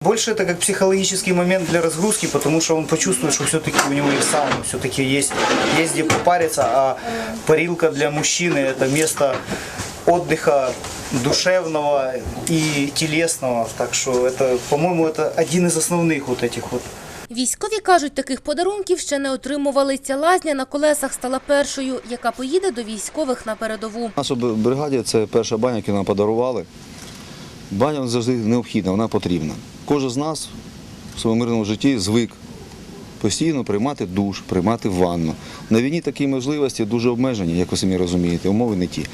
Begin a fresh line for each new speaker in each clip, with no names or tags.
Больше это как психологический момент для разгрузки, потому что он почувствует, что все-таки у него есть сауна, все-таки есть, есть где попариться, а парилка для мужчины это место отдыха душевного и телесного. Так что это, по-моему, это один из основных вот этих вот
Військові кажуть, таких подарунків ще не отримували. Ця лазня на колесах стала першою, яка поїде до військових на передову.
Наша б- бригаді це перша баня, яку нам подарували. Баня завжди необхідна, вона потрібна. Кожен з нас в своєму мирному житті звик постійно приймати душ, приймати ванну. На війні такі можливості дуже обмежені, як ви самі розумієте, умови не ті.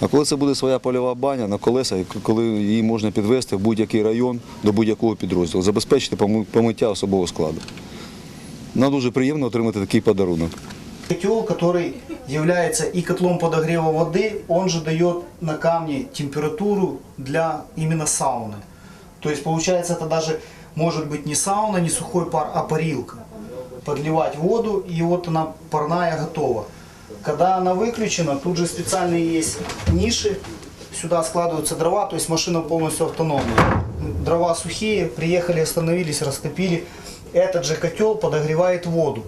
А коли це буде своя польова баня на колесах, коли її можна підвести в будь-який район до будь-якого підрозділу, забезпечити помиття особового складу. Нам дуже приємно отримати такий подарунок.
Котел, который является и котлом подогрева воды, он же дает на камне температуру для именно сауны. То есть получается это даже может быть не сауна, не сухой пар, а парилка. Подливать воду и вот она парная готова. Когда она выключена, тут же специальные есть ниши, сюда складываются дрова, то есть машина полностью автономная. Дрова сухие, приехали, остановились, растопили. Этот же котел подогревает воду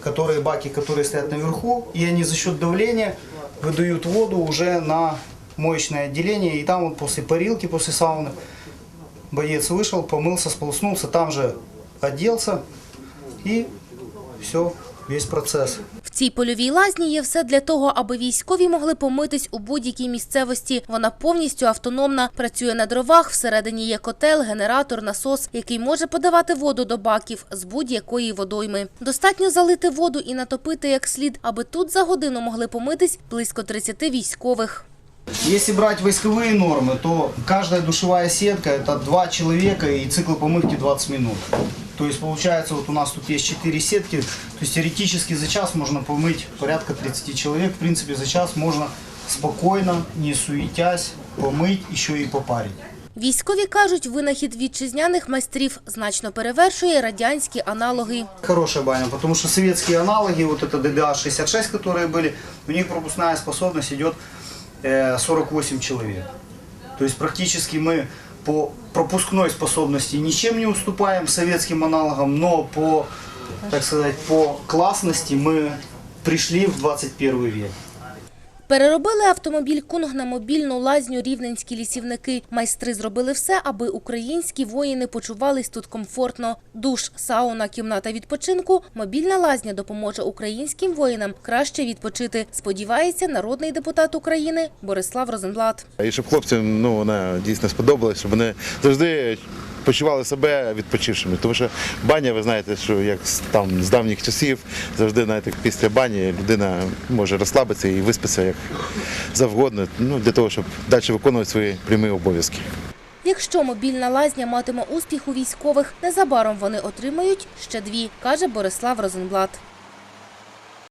которые баки, которые стоят наверху, и они за счет давления выдают воду уже на моечное отделение, и там вот после парилки, после сауны боец вышел, помылся, сполоснулся, там же оделся, и все, весь процесс.
В цій польовій лазні є все для того, аби військові могли помитись у будь-якій місцевості. Вона повністю автономна, працює на дровах, всередині є котел, генератор, насос, який може подавати воду до баків з будь-якої водойми. Достатньо залити воду і натопити як слід, аби тут за годину могли помитись близько 30 військових.
Если брать войсковые нормы, то каждая душевая сетка это два человека и цикл помывки 20 минут. То есть получается вот у нас тут есть 4 сетки, то есть теоретически за час можно помыть порядка 30 человек. В принципе за час можно спокойно, не суетясь, помыть, еще и попарить.
Військові кажуть, винахід вітчизняних майстрів значно перевершує радянські аналоги.
Хорошая баня, потому что советские аналоги, вот это DBA-66, которые были, у них пропускная способность идет э, 48 человек. То есть практически мы по пропускной способности ничем не уступаем советским аналогам, но по, так сказать, по классности мы пришли в 21 век.
Переробили автомобіль «Кунг» на мобільну лазню рівненські лісівники. Майстри зробили все, аби українські воїни почувались тут комфортно. Душ, сауна, кімната відпочинку. Мобільна лазня допоможе українським воїнам краще відпочити. Сподівається народний депутат України Борислав Розенблат.
І щоб хлопцям ну, вона дійсно сподобалась, щоб вони завжди почували себе відпочившими. Тому що баня, ви знаєте, що як там з давніх часів, завжди знаєте, після бані людина може розслабитися і виспитися як завгодно, ну, для того, щоб далі виконувати свої прямі обов'язки.
Якщо мобільна лазня матиме успіх у військових, незабаром вони отримають ще дві, каже Борислав Розенблат.